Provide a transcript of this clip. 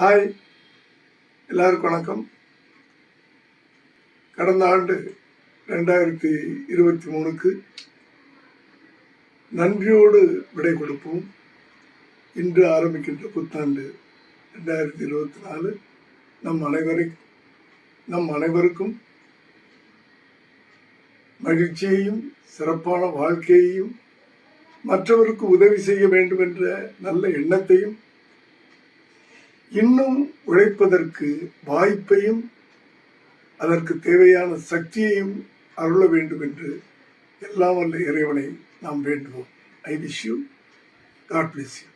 Hi எல்லாருக்கும் வணக்கம். கடந்த ஆண்டு ரெண்டாயிரத்தி இருபத்தி மூணுக்கு நன்றியோடு விடை கொடுப்போம். இன்று ஆரம்பிக்கின்ற புத்தாண்டு ரெண்டாயிரத்தி இருபத்தி நாலு. நம் அனைவரை நம் அனைவருக்கும் மகிழ்ச்சியையும் சிறப்பான வாழ்க்கையையும் மற்றவருக்கு உதவி செய்ய வேண்டும் என்ற நல்ல எண்ணத்தையும் இன்னும் உழைப்பதற்கு வாய்ப்பையும் அதற்கு தேவையான சக்தியையும் அருள வேண்டும் என்று எல்லாம் வல்ல இறைவனை நாம் வேண்டுவோம். I wish you God bless you